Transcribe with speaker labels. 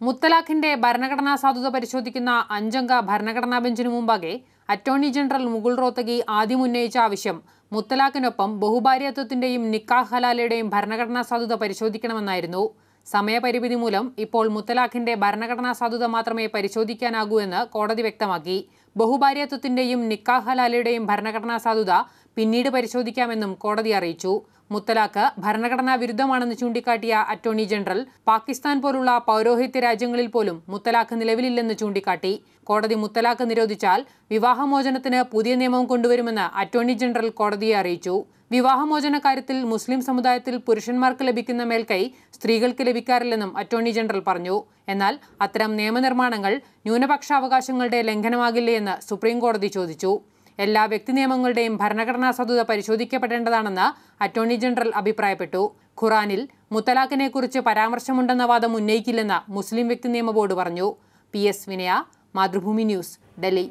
Speaker 1: മുത്തലാഖിന്റെ ഭരണഘടനാ സാധുത പരിശോധിക്കുന്ന അഞ്ചംഗ ഭരണഘടനാ ബെഞ്ചിനു മുമ്പാകെ അറ്റോർണി ജനറൽ മുകുൾ റോത്തഗി ആദ്യം ഉന്നയിച്ച ആവശ്യം മുത്തലാഖിനൊപ്പം ബഹുഭാര്യത്വത്തിന്റെയും നിക്കാഹ് ഹലാലയുടെയും ഭരണഘടനാ സാധുത പരിശോധിക്കണമെന്നായിരുന്നു സമയപരിമിതി മൂലം ഇപ്പോൾ മുത്തലാഖിന്റെ ഭരണഘടനാ സാധുത മാത്രമേ പരിശോധിക്കാനാകൂ എന്ന് കോടതി വ്യക്തമാക്കി. ബഹുഭാര്യത്വത്തിന്റെയും നിക്കാഹ് ഹലാലയുടെയും ഭരണഘടനാ സാധുത പിന്നീട് പരിശോധിക്കാമെന്നും കോടതി അറിയിച്ചു. മുത്തലാഖ് ഭരണഘടനാ വിരുദ്ധമാണെന്ന് ചൂണ്ടിക്കാട്ടിയ അറ്റോർണി ജനറൽ പാകിസ്ഥാൻ പോലുള്ള പൗരോഹിത്യ രാജ്യങ്ങളിൽ പോലും മുത്തലാഖ് നിലവിലില്ലെന്ന് ചൂണ്ടിക്കാട്ടി. കോടതി മുത്തലാഖ് നിരോധിച്ചാൽ വിവാഹമോചനത്തിന് പുതിയ നിയമം കൊണ്ടുവരുമെന്ന് അറ്റോർണി ജനറൽ കോടതിയെ അറിയിച്ചു. വിവാഹമോചന കാര്യത്തിൽ മുസ്ലിം സമുദായത്തിൽ പുരുഷന്മാർക്ക് ലഭിക്കുന്ന മേൽക്കൈ സ്ത്രീകൾക്ക് ലഭിക്കാറില്ലെന്നും അറ്റോർണി ജനറൽ പറഞ്ഞു. എന്നാൽ അത്തരം നിയമനിർമ്മാണങ്ങൾ ന്യൂനപക്ഷാവകാശങ്ങളുടെ ലംഘനമാകില്ലേ എന്ന് സുപ്രീം കോടതി ചോദിച്ചു. എല്ലാ വ്യക്തി നിയമങ്ങളുടെയും ഭരണഘടനാ സാധുത പരിശോധിക്കപ്പെടേണ്ടതാണെന്ന് അറ്റോർണി ജനറൽ അഭിപ്രായപ്പെട്ടു. ഖുറാനിൽ മുത്തലാഖിനെക്കുറിച്ച് പരാമർശമുണ്ടെന്ന വാദം ഉന്നയിക്കില്ലെന്ന് മുസ്ലിം വ്യക്തി നിയമ ബോർഡ് പറഞ്ഞു. പി എസ് വിനയ മാതൃഭൂമി ന്യൂസ് ഡൽഹി.